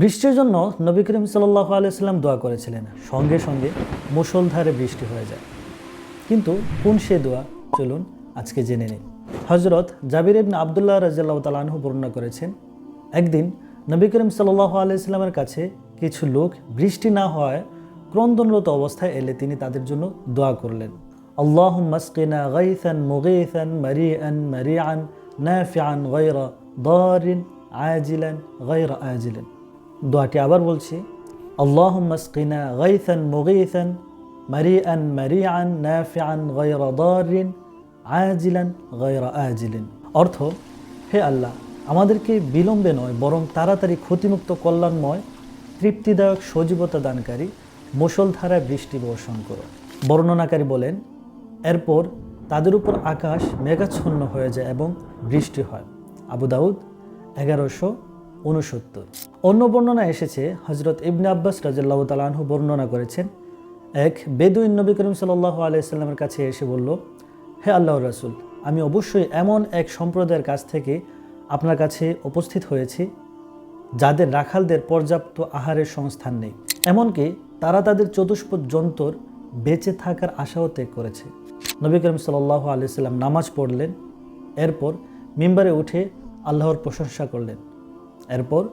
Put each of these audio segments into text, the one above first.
বৃষ্টির জন্য নবী করিম সাল্লাহ আলাইসাল্লাম দোয়া করেছিলেন। সঙ্গে সঙ্গে মুষলধারে বৃষ্টি হয়ে যায়। কিন্তু কোন সে দোয়া? চলুন আজকে জেনে নিন হজরত জাবির ইবনে আবদুল্লাহ রাজিয়াল্লাহ তালাহু বর্ণনা করেছেন, একদিন নবী করিম সাল্লাহ আলাইস্লামের কাছে কিছু লোক বৃষ্টি না হওয়ায় ক্রন্দনরত অবস্থায় এলে তিনি তাদের জন্য দোয়া করলেন। আল্লাহ মাসকিনা গাইসান মুগিসান মারিয়ান মারিয়ান নাফিয়ান গৈরা দারিন আজিলান গৈরা আজিলান। দোয়াটি আবার বলছি আল্লাহ মাসকিনা গৈরা আজিলিন। অর্থ, হে আল্লাহ, আমাদেরকে বিলম্বে নয়, বরং তাড়াতাড়ি ক্ষতিমুক্ত কল্যাণময়, তৃপ্তিদায়ক সজীবতা দানকারী মুষলধারায় বৃষ্টি বর্ষণ করো। বর্ণনাকারী বলেন, এরপর তাদের উপর আকাশ মেঘাচ্ছন্ন হয়ে যায় এবং বৃষ্টি হয়। আবু দাউদ, এগারোশো উনসত্তর অন্য বর্ণনা এসেছে হজরত ইবনে আব্বাস রাজাল্লাহ তালাহু বর্ণনা করেছেন, এক বেদুইন নবী করিম সাল্লাহ আলাইস্লামের কাছে এসে বলল, হে আল্লাহ রাসুল, আমি অবশ্যই এমন এক সম্প্রদায়ের কাছ থেকে আপনার কাছে উপস্থিত হয়েছি, যাদের রাখালদের পর্যাপ্ত আহারের সংস্থান নেই। এমনকি তারা তাদের চতুষ্পদ যন্ত্র বেঁচে থাকার আশাও ত্যাগ করেছে। নবী করিম সাল্লাহ আলিয়াল্লাম নামাজ পড়লেন, এরপর মিম্বারে উঠে আল্লাহর প্রশংসা করলেন। এরপর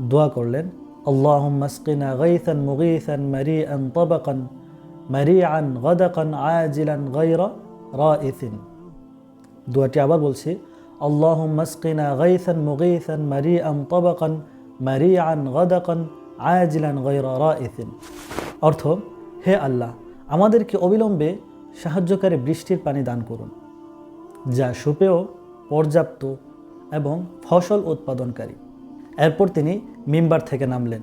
দোয়া করলেন আল্লাহ মাসকিনা গাইসান মুগিসান মারিয়ান তবাকান মারিয়ান গদাকান আজিলান গাইরা রা দোয়াটি আবার বলছি আল্লাহ মাসকিনা গাইসান মুগিসান মারিয়ান তবাকান মারিয়ান গদাকান আয়াজিলান গৈরা রা অর্থ, হে আল্লাহ, আমাদেরকে অবিলম্বে সাহায্যকারী বৃষ্টির পানি দান করুন, যা সুপেয়, পর্যাপ্ত এবং ফসল উৎপাদনকারী। এরপর তিনি মিম্বার থেকে নামলেন।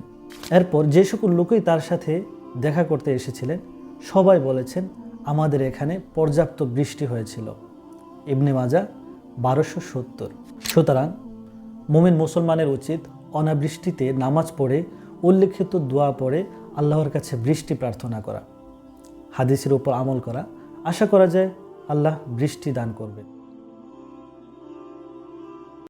এরপর যে সকল লোকই তার সাথে দেখা করতে এসেছিলেন, সবাই বলেছেন, আমাদের এখানে পর্যাপ্ত বৃষ্টি হয়েছিল। ইবনে মাজা বারোশো সত্তর। সুতরাং মুমিন মুসলমানের উচিত অনাবৃষ্টিতে নামাজ পড়ে, উল্লেখিত দোয়া পড়ে, আল্লাহর কাছে বৃষ্টি প্রার্থনা করা। হাদিসের উপর আমল করা। আশা করা যায়, আল্লাহ বৃষ্টি দান করবেন।